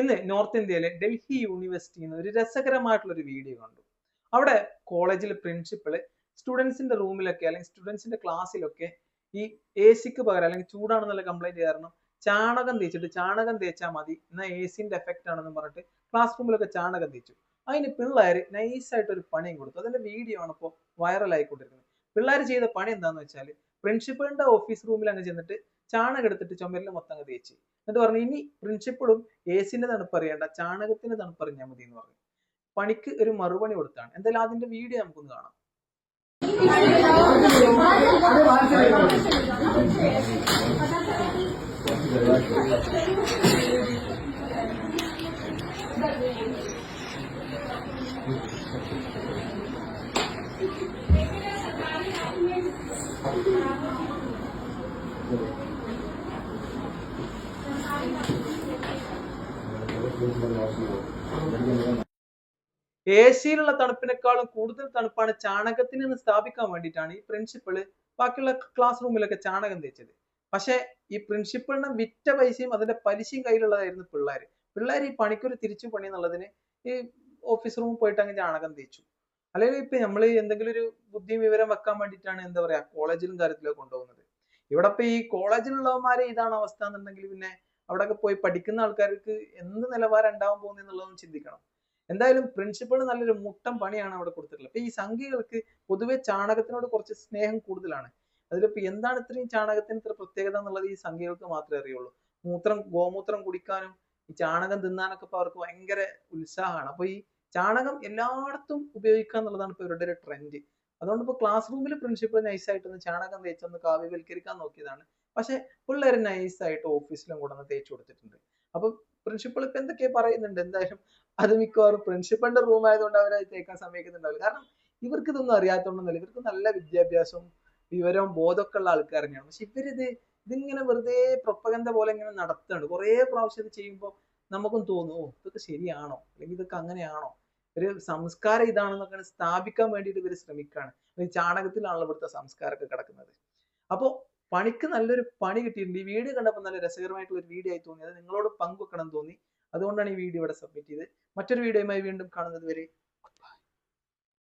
ഇന്ന് നോർത്ത് ഇന്ത്യയിലെ ഡൽഹി യൂണിവേഴ്സിറ്റിയിൽ നിന്ന് ഒരു രസകരമായിട്ടുള്ള ഒരു വീഡിയോ കണ്ടു. അവിടെ കോളേജിൽ പ്രിൻസിപ്പൾ സ്റ്റുഡൻസിന്റെ റൂമിലൊക്കെ അല്ലെങ്കിൽ സ്റ്റുഡൻസിന്റെ ക്ലാസ്സിലൊക്കെ ഈ എ സിക്ക് പകരം അല്ലെങ്കിൽ ചൂടാണെന്നുള്ള കംപ്ലൈന്റ് കാരണം ചാണകം തേച്ചിട്ട് ചാണകം തേച്ചാൽ മതി എന്നാൽ എ സിന്റെ എഫക്റ്റ് ആണെന്ന് പറഞ്ഞിട്ട് ക്ലാസ് റൂമിലൊക്കെ ചാണകം തേച്ചു. അതിന് പിള്ളേർ നൈസായിട്ട് ഒരു പണിയും കൊടുത്തു. അതിന്റെ വീഡിയോ ആണ് ഇപ്പോൾ വൈറൽ ആയിക്കൊണ്ടിരിക്കുന്നത്. പിള്ളേർ ചെയ്ത പണി എന്താണെന്ന് വെച്ചാൽ പ്രിൻസിപ്പളിന്റെ ഓഫീസ് റൂമിൽ അങ്ങ് ചെന്നിട്ട് ചാണകം എടുത്തിട്ട് ചുമരിൽ മൊത്തം അങ്ങ് തേച്ച്. എന്നിട്ട് പറഞ്ഞു ഇനി പ്രിൻസിപ്പളും എ സിന്റെ തണുപ്പറിയേണ്ട ചാണകത്തിന്റെ തണുപ്പറിഞ്ഞാൽ മതി എന്ന് പറഞ്ഞു. പണിക്ക് ഒരു മറുപണി കൊടുത്താണ്. എന്തായാലും അതിന്റെ വീഡിയോ നമുക്കൊന്ന് കാണാം. എ സിയിലുള്ള തണുപ്പിനേക്കാളും കൂടുതൽ തണുപ്പാണ് ചാണകത്തിൽ നിന്ന് സ്ഥാപിക്കാൻ വേണ്ടിയിട്ടാണ് ഈ പ്രിൻസിപ്പൾ ബാക്കിയുള്ള ക്ലാസ് റൂമിലൊക്കെ ചാണകം തേച്ചത്. പക്ഷേ ഈ പ്രിൻസിപ്പളിന് വിറ്റ പൈസയും അതിന്റെ പലിശയും കയ്യിലുള്ളതായിരുന്നു പിള്ളേര്. പിള്ളേർ ഈ പണിക്കൊരു തിരിച്ചു പണി എന്നുള്ളതിന് ഈ ഓഫീസ് റൂമിൽ പോയിട്ട് അങ്ങ് ചാണകം തേച്ചു. അല്ലെങ്കിൽ ഇപ്പൊ നമ്മൾ എന്തെങ്കിലും ഒരു ബുദ്ധിയും വിവരം വെക്കാൻ വേണ്ടിയിട്ടാണ് എന്താ പറയാ കോളേജിലും കാര്യത്തിലൊക്കെ കൊണ്ടുപോകുന്നത്. ഇവിടെ ഇപ്പൊ ഈ കോളേജിലുള്ളവന്മാരെ ഇതാണ് അവസ്ഥ എന്നുണ്ടെങ്കിൽ പിന്നെ അവിടെയൊക്കെ പോയി പഠിക്കുന്ന ആൾക്കാർക്ക് എന്ത് നിലവാരം ഉണ്ടാവാൻ പോകുന്നത് എന്നുള്ളതും ചിന്തിക്കണം. എന്തായാലും പ്രിൻസിപ്പൾ നല്ലൊരു മുട്ടം പണിയാണ് അവിടെ കൊടുത്തിട്ടുള്ളത്. അപ്പൊ ഈ സംഖ്യകൾക്ക് പൊതുവെ ചാണകത്തിനോട് കുറച്ച് സ്നേഹം കൂടുതലാണ്. അതിലിപ്പോ എന്താണ് ഇത്രയും ചാണകത്തിന് ഇത്ര പ്രത്യേകത എന്നുള്ളത് ഈ സംഖ്യകൾക്ക് മാത്രമേ അറിയുള്ളൂ. മൂത്രം ഗോമൂത്രം കുടിക്കാനും ഈ ചാണകം തിന്നാനൊക്കെ ഇപ്പൊ അവർക്ക് ഭയങ്കര ഉത്സാഹമാണ്. അപ്പൊ ഈ ചാണകം എല്ലായിടത്തും ഉപയോഗിക്കുക എന്നുള്ളതാണ് ഇപ്പൊ ഇവരുടെ ഒരു ട്രെൻഡ് അതുകൊണ്ട് ഇപ്പൊ ക്ലാസ് റൂമിൽ പ്രിൻസിപ്പൾ നൈസായിട്ടൊന്ന് ചാണകം തേച്ചൊന്ന് കാവ്യവൽക്കരിക്കാൻ നോക്കിയതാണ്. പക്ഷെ പിള്ളേർ നൈസായിട്ട് ഓഫീസിലും കൂടെ ഒന്ന് തേച്ച് കൊടുത്തിട്ടുണ്ട്. അപ്പൊ പ്രിൻസിപ്പൾ ഇപ്പൊ എന്തൊക്കെയാ പറയുന്നുണ്ട്. എന്തായാലും അത് മിക്കവാറും പ്രിൻസിപ്പളിന്റെ റൂം ആയതുകൊണ്ട് അവരെ തേക്കാൻ സമ്മതിക്കുന്നുണ്ടാവില്ല. കാരണം ഇവർക്ക് ഇതൊന്നും അറിയാത്തതുകൊണ്ടൊന്നുമില്ല ഇവർക്ക് നല്ല വിദ്യാഭ്യാസവും വിവരവും ബോധമൊക്കെ ഉള്ള ആൾക്കാർ തന്നെയാണ്. പക്ഷെ ഇവരിത് ഇതിങ്ങനെ വെറുതെ പ്രൊപ്പഗന്ധ പോലെ ഇങ്ങനെ നടത്തുന്നുണ്ട്. കുറേ പ്രാവശ്യം ഇത് ചെയ്യുമ്പോൾ നമുക്കും തോന്നും ഓ ഇതൊക്കെ ശരിയാണോ? അല്ലെങ്കിൽ ഇതൊക്കെ അങ്ങനെയാണോ? ഒരു സംസ്കാരം ഇതാണെന്നൊക്കെ സ്ഥാപിക്കാൻ വേണ്ടിയിട്ട് ഇവർ ശ്രമിക്കുകയാണ് ഈ ചാണകത്തിലാണല്ലോ ഇവിടുത്തെ സംസ്കാരമൊക്കെ കിടക്കുന്നത്. അപ്പോൾ പണിക്ക് നല്ലൊരു പണി കിട്ടിയിട്ടുണ്ട്. ഈ വീഡിയോ കണ്ടപ്പോൾ നല്ല രസകരമായിട്ടുള്ള ഒരു വീഡിയോ ആയി തോന്നി. അത് നിങ്ങളോട് പങ്കുവെക്കണം തോന്നി. അതുകൊണ്ടാണ് ഈ വീഡിയോ ഇവിടെ സബ്മിറ്റ് ചെയ്തത്. മറ്റൊരു വീഡിയോയുമായി വീണ്ടും കാണുന്നത് വരെ